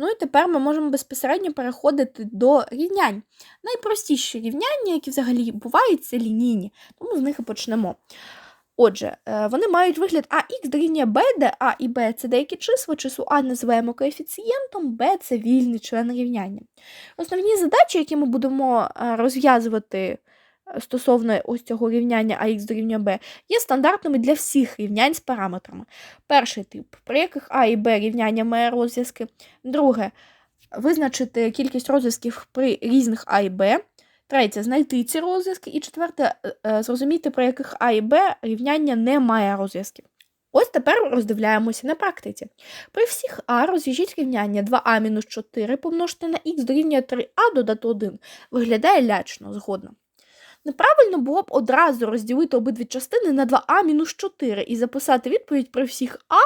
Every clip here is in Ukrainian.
Ну і тепер ми можемо безпосередньо переходити до рівнянь. Найпростіші рівняння, які взагалі бувають, це лінійні, тому з них і почнемо. Отже, е, вони мають вигляд АХ дорівнює Б, де А і Б це деякі числа, число А називаємо коефіцієнтом, Б це вільний член рівняння. Основні задачі, які ми будемо е, розв'язувати стосовно ось цього рівняння АХ дорівнює Б, є стандартними для всіх рівнянь з параметрами. Перший тип, при яких А і Б рівняння має розв'язки. Друге, визначити кількість розв'язків при різних А і Б. Третє знайти ці розв'язки. І четверте е, зрозуміти, при яких А і Б рівняння не має розв'язків. Ось тепер роздивляємося на практиці. При всіх А розв'яжіть рівняння 2а-4 помножити на х дорівнює 3а додати 1. Виглядає лячно, згодно. Неправильно було б одразу розділити обидві частини на 2а-4 і записати відповідь при всіх А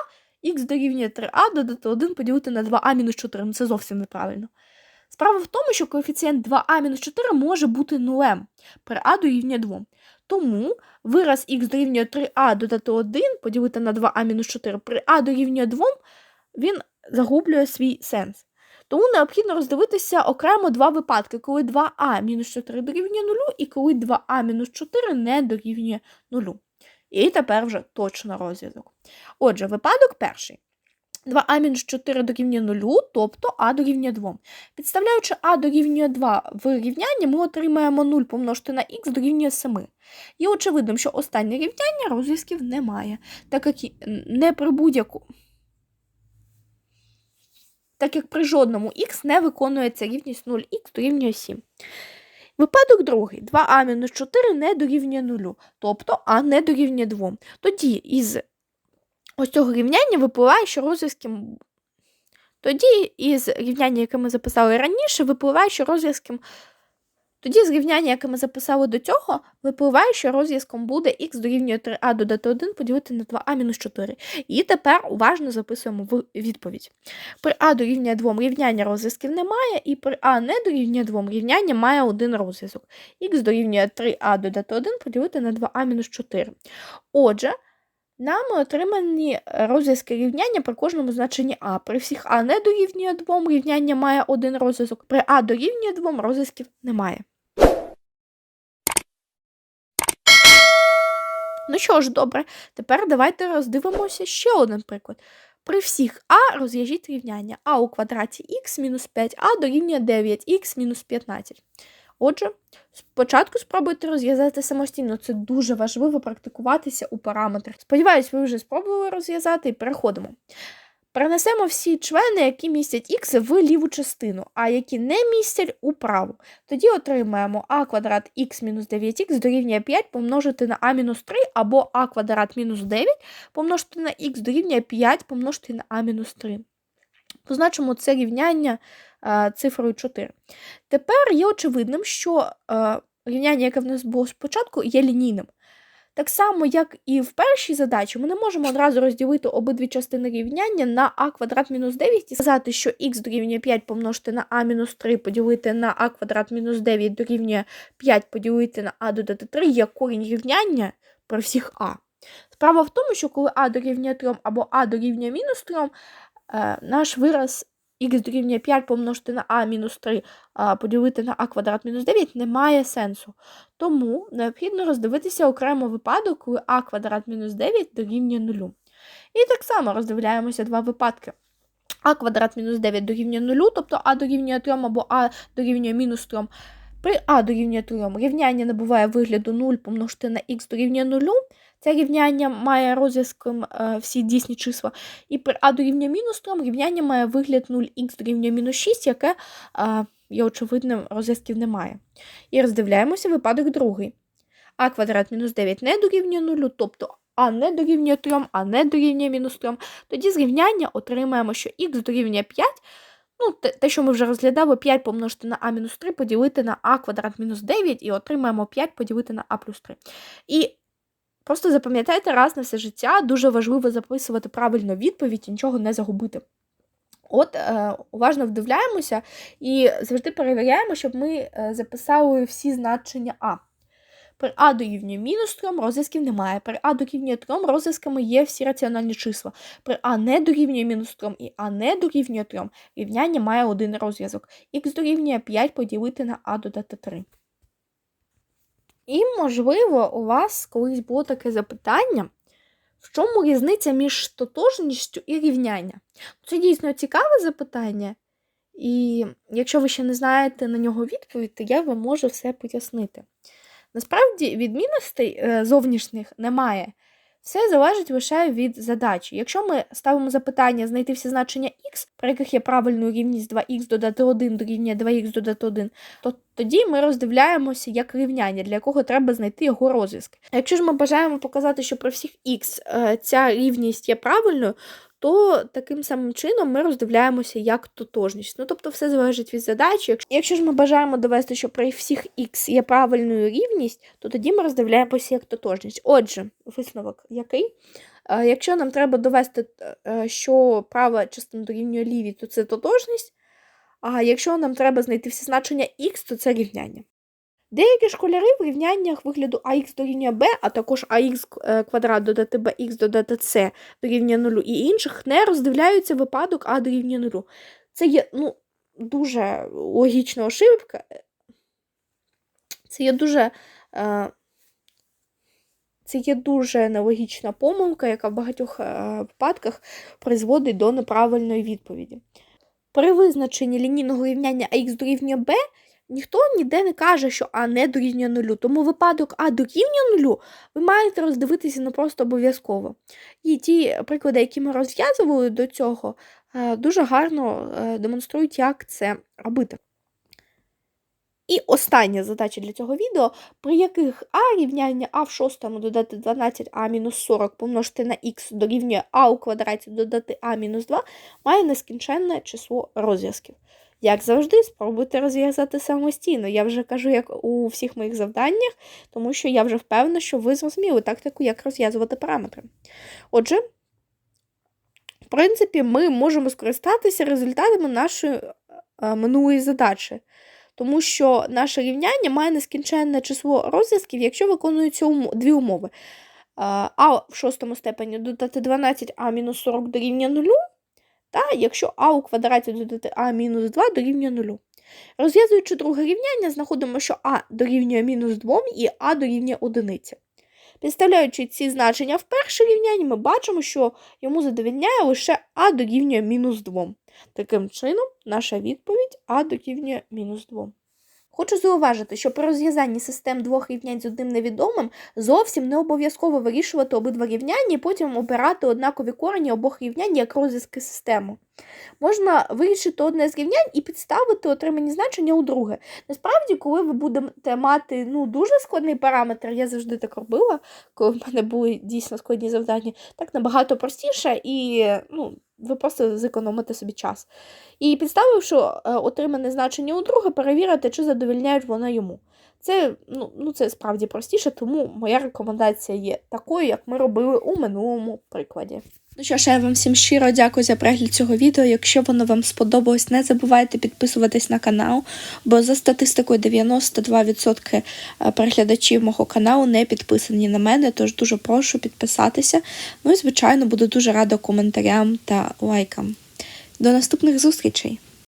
х дорівнює 3а додати 1 поділити на 2а-4. Ну це зовсім неправильно. Справа в тому, що коефіцієнт 2а-4 може бути нулем при а дорівнює 2. Тому вираз х дорівнює 3а додати 1 поділити на 2а-4 при а дорівнює 2, він загублює свій сенс. Тому необхідно роздивитися окремо два випадки, коли 2а-4 дорівнює 0 і коли 2а-4 не дорівнює 0. І тепер вже точно розв'язок. Отже, випадок перший. 2а-4 дорівнює 0, тобто а дорівнює 2. Підставляючи а дорівнює 2 в рівнянні, ми отримаємо 0 помножити на х дорівнює 7. І очевидно, що останнє рівняння розв'язків немає, так як не при будь-яку. Так як при жодному х не виконується рівність 0х дорівнює 7. Випадок другий. 2а-4 не дорівнює 0, тобто а не дорівнює 2. Тоді із ось цього рівняння випливає, що розв'язки. Тоді із рівняння, яке ми записали раніше, випливає, що розв'язком. Тоді з рівняння, яке ми записали до цього, випливає, що розв'язком буде х дорівнює 3а додати 1 поділити на 2а-4. І тепер уважно записуємо в відповідь. При а дорівнює 2 рівняння розв'язків немає, і при а не дорівнює 2 рівняння має один розв'язок. х дорівнює 3а додати 1 поділити на 2а-4. Отже, Нами отримані розв'язки рівняння при кожному значенні А. При всіх А не дорівнює 2, рівняння має один розв'язок, при А дорівнює 2 розв'язків немає. Ну що ж, добре, тепер давайте роздивимося ще один приклад. При всіх А розв'яжіть рівняння А у квадраті х мінус 5а дорівнює 9х мінус 15. Отже, спочатку спробуйте розв'язати самостійно. Це дуже важливо практикуватися у параметрах. Сподіваюсь, ви вже спробували розв'язати і переходимо. Перенесемо всі члени, які містять х в ліву частину, а які не містять у праву. Тоді отримаємо а квадрат х мінус 9х дорівнює 5 помножити на а мінус 3 або а квадрат мінус 9 помножити на х дорівнює 5 помножити на а мінус 3. Позначимо це рівняння Е, цифрою 4. Тепер є очевидним, що е, рівняння, яке в нас було спочатку, є лінійним. Так само, як і в першій задачі, ми не можемо одразу розділити обидві частини рівняння на а квадрат мінус 9 і сказати, що х дорівнює 5 помножити на а мінус 3 поділити на а квадрат мінус 9 дорівнює 5 поділити на а додати 3 є корінь рівняння при всіх а. Справа в тому, що коли а дорівнює 3 або а дорівнює мінус 3, е, наш вираз х дорівнює 5 помножити на а мінус 3 а поділити на а квадрат мінус 9 не має сенсу. Тому необхідно роздивитися окремо випадок, коли а квадрат мінус 9 дорівнює 0. І так само роздивляємося два випадки. А квадрат мінус 9 дорівнює 0, тобто а дорівнює 3 або а дорівнює мінус 3. При а дорівнює 3 рівняння набуває вигляду 0 помножити на х дорівнює 0. Це рівняння має розв'язком е, всі дійсні числа. І при а дорівнює мінус 3 рівняння має вигляд 0х дорівнює мінус 6, яке е, є очевидним розв'язків немає. І роздивляємося випадок другий. А квадрат мінус 9 не дорівнює 0, тобто а не дорівнює 3, а не дорівнює мінус 3. Тоді з рівняння отримаємо, що х дорівнює 5. Ну, те, що ми вже розглядали, 5 помножити на а-3 поділити на а квадрат мінус 9 і отримаємо 5 поділити на а плюс 3. І просто запам'ятайте раз на все життя, дуже важливо записувати правильну відповідь і нічого не загубити. От, е, уважно вдивляємося і завжди перевіряємо, щоб ми е, записали всі значення А. При А дорівнює мінус 3 розв'язків немає. При А дорівнює 3 розв'язками є всі раціональні числа. При А не дорівнює мінус 3 і А не дорівнює 3 рівняння має один розв'язок. Х дорівнює 5 поділити на А додати 3. І, можливо, у вас колись було таке запитання, в чому різниця між тотожністю і рівняння? Це дійсно цікаве запитання, і якщо ви ще не знаєте на нього відповідь, то я вам можу все пояснити. Насправді, відмінностей е, зовнішніх немає. Все залежить лише від задачі. Якщо ми ставимо запитання знайти всі значення х, при яких є правильною рівність 2х додати 1 дорівнює 2х додати 1, то тоді ми роздивляємося як рівняння, для якого треба знайти його розв'язки. Якщо ж ми бажаємо показати, що при всіх х е, ця рівність є правильною, то таким самим чином ми роздивляємося як тотожність. Ну, тобто все залежить від задачі. Якщо- ж ми бажаємо довести, що при всіх х є правильною рівність, то тоді ми роздивляємося як тотожність. Отже, висновок який? Е, Якщо нам треба довести, е, що права частина дорівнює лівій, то це тотожність. А якщо нам треба знайти всі значення х, то це рівняння. Деякі школяри в рівняннях вигляду ax дорівнює b, а також е, квадрат додати bx додати c дорівнює 0 і інших не роздивляються випадок а дорівнює 0. Це є ну, дуже логічна ошибка. Це є дуже. Е, це є дуже нелогічна помилка, яка в багатьох е, випадках призводить до неправильної відповіді. При визначенні лінійного рівняння ax дорівнює b ніхто ніде не каже, що А не дорівнює нулю. Тому випадок А дорівнює нулю ви маєте роздивитися не просто обов'язково. І ті приклади, які ми розв'язували до цього, е, дуже гарно е, демонструють, як це робити. І остання задача для цього відео, при яких А рівняння А в шостому додати 12А мінус 40 помножити на х дорівнює А у квадраті додати А мінус 2 має нескінченне число розв'язків. Як завжди, спробуйте розв'язати самостійно. Я вже кажу, як у всіх моїх завданнях, тому що я вже впевнена, що ви зрозуміли тактику, як розв'язувати параметри. Отже, в принципі, ми можемо скористатися результатами нашої е, минулої задачі. Тому що наше рівняння має нескінченне число розв'язків, якщо виконуються дві умови. Е, А в шостому степені додати 12а мінус 40 дорівнює 0, та якщо а у квадраті додати а мінус 2 дорівнює 0. Розв'язуючи друге рівняння, знаходимо, що а дорівнює мінус 2 і а дорівнює 1. Підставляючи ці значення в перше рівняння, ми бачимо, що йому задовільняє лише а дорівнює мінус 2. Таким чином, наша відповідь а дорівнює мінус 2. Хочу зауважити, що при розв'язанні систем двох рівнянь з одним невідомим зовсім не обов'язково вирішувати обидва рівняння і потім обирати однакові корені обох рівнянь як розв'язки системи. Можна вирішити одне з рівнянь і підставити отримані значення у друге. Насправді, коли ви будете мати ну, дуже складний параметр, я завжди так робила, коли в мене були дійсно складні завдання, так набагато простіше і ну, ви просто зекономите собі час. І підставивши е, отримане значення у друга, перевірити, чи задовільняють вона йому. Це, ну, ну, це справді простіше, тому моя рекомендація є такою, як ми робили у минулому прикладі. Ну що ж, я вам всім щиро дякую за перегляд цього відео. Якщо воно вам сподобалось, не забувайте підписуватись на канал, бо за статистикою 92% переглядачів мого каналу не підписані на мене, тож дуже прошу підписатися. Ну і, звичайно, буду дуже рада коментарям та лайкам. До наступних зустрічей!